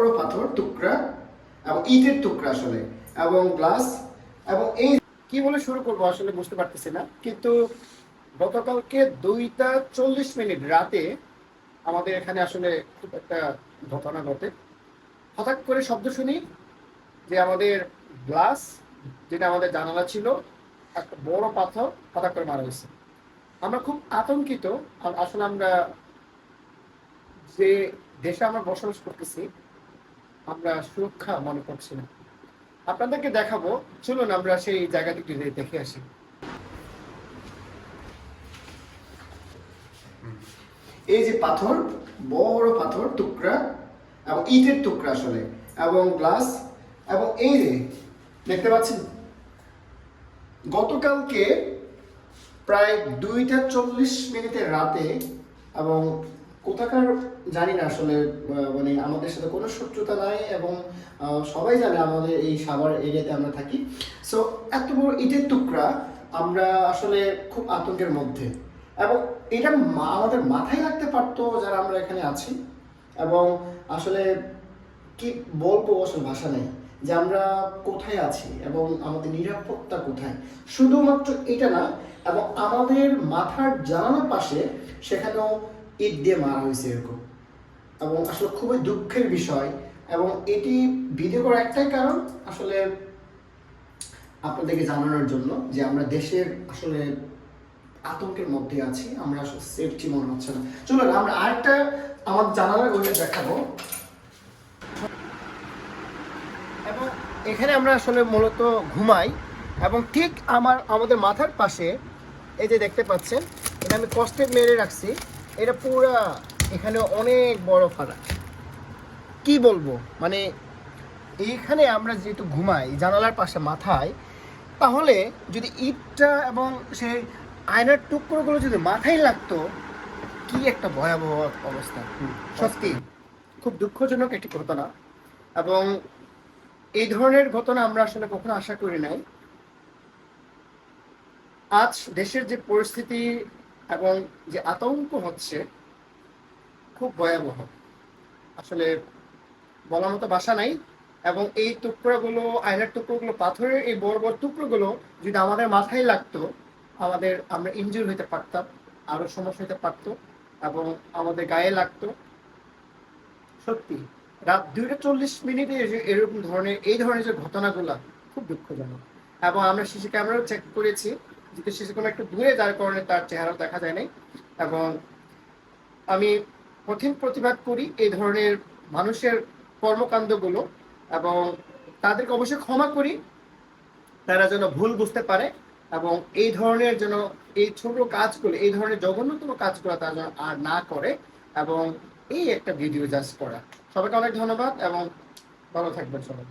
বড় পাথর, টুকরা এবং ইটের টুকরা আসলে, এবং গ্লাস এবং এই কি বলে শুরু করব আসলে বুঝতে পারতেছি না। কিন্তু গতকালকে দুইটা চল্লিশ মিনিট রাতে আমাদের এখানে আসলে খুব একটা ঘটনা ঘটে। হঠাৎ করে শব্দ শুনি যে আমাদের গ্লাস, যেটা আমাদের জানালা ছিল, একটা বড় পাথর হঠাৎ করে মারা গেছে। আমরা খুব আতঙ্কিত আসলে আমরা যে দেশে আমরা বসবাস করতেছি আমরা সুরক্ষা মনে করছি না। আপনাদেরকে দেখাবো। চলুন আমরা সেই জায়গাটি দেখে আসি। এই যে পাথর, বড় পাথর, টুকরা এবং ইটের টুকরা আসলে, এবং গ্লাস, এবং এই যে, দেখতে পাচ্ছেন? গতকালকে প্রায় দুইটা চল্লিশ মিনিটের রাতে এবং কোথাকার জানি না আসলে মানে আমাদের সাথে কোনো শত্রুতা নাই এবং সবাই জানে আমাদের এই সাভার এরিয়াতে আমরা থাকি। সো এত বড় ইটের টুকরা আমরা আসলে খুব আতঙ্কের মধ্যে। এবং এটা আমাদের মাথায় রাখতে পারতো যারা আমরা এখানে আছি। এবং আসলে কি বলব আসলে ভাষা নেই যে আমরা কোথায় আছি এবং আমাদের নিরাপত্তা কোথায়। শুধুমাত্র এটা না, এবং আমাদের মাথার জানালার পাশে সেখানেও ইট দিয়ে মারা হয়েছে এরকম। এবং আসলে খুবই দুঃখের বিষয় এবং এটি ভিডিও করার একটাই কারণ আসলে আপনাদেরকে জানানোর জন্য যে আমরা দেশের আসলে আতঙ্কের মধ্যে আছি, আমরা সেফটি মনে হচ্ছে না। চলুন, আমরা আরেকটা আমার জানালার ওইটা দেখাবো। এবং এখানে আমরা আসলে মূলত ঘুমাই এবং ঠিক আমার, আমাদের মাথার পাশে এই যে দেখতে পাচ্ছেন, এটা আমি কষ্টে মেরে রাখছি। এটা পুরা এখানে অনেক বড় ফাড়া। কি বলব? মানে এইখানে আমরা যেহেতু ঘুমাই জানালার পাশে মাথায় তাহলে যদি ইটটা এবং সেই আয়নার টুকরোগুলো যদি মাথায় লাগতো কি একটা ভয়াবহ অবস্থা। সত্যি। খুব দুঃখজনক একটি ঘটনা এবং এই ধরনের ঘটনা আমরা আসলে কখনো আশা করি নাই। আজ দেশের যে পরিস্থিতি এবং যে আতঙ্ক হচ্ছে খুব ভয়াবহ। আসলে বলার মতো বাসা নাই এবং এই টুকরোগুলো আয়নার টুকরোগুলো, পাথরের এই বড় বড় টুকরোগুলো যদি আমাদের মাথায় লাগতো, আমাদের আমরা ইনজুর হইতে পারতাম, আরও সমস্যা হইতে পারতো এবং আমাদের গায়ে লাগতো। সত্যি, রাত দুইটা চল্লিশ মিনিটে এরকম ধরনের, এই ধরনের যে ঘটনাগুলো খুব দুঃখজনক। এবং আমরা সিসি ক্যামেরাও চেক করেছি। যেহেতু ক্যামেরা একটু দূরে, যার কারণে তার চেহারা দেখা যায় নাই। এবং আমি কঠিন প্রতিবাদ করি এই ধরনের মানুষের কর্মকাণ্ডগুলো এবং তাদেরকে অবশ্যই ক্ষমা করি। তারা যেন ভুল বুঝতে পারে এবং এই ধরনের যেন এই ছোট কাজগুলো, এই ধরনের জঘন্যতম কাজগুলো তারা যেন আর না করে এবং এই একটা ভিডিও জাস্ট করা। সবাইকে অনেক ধন্যবাদ এবং ভালো থাকবেন সবাই।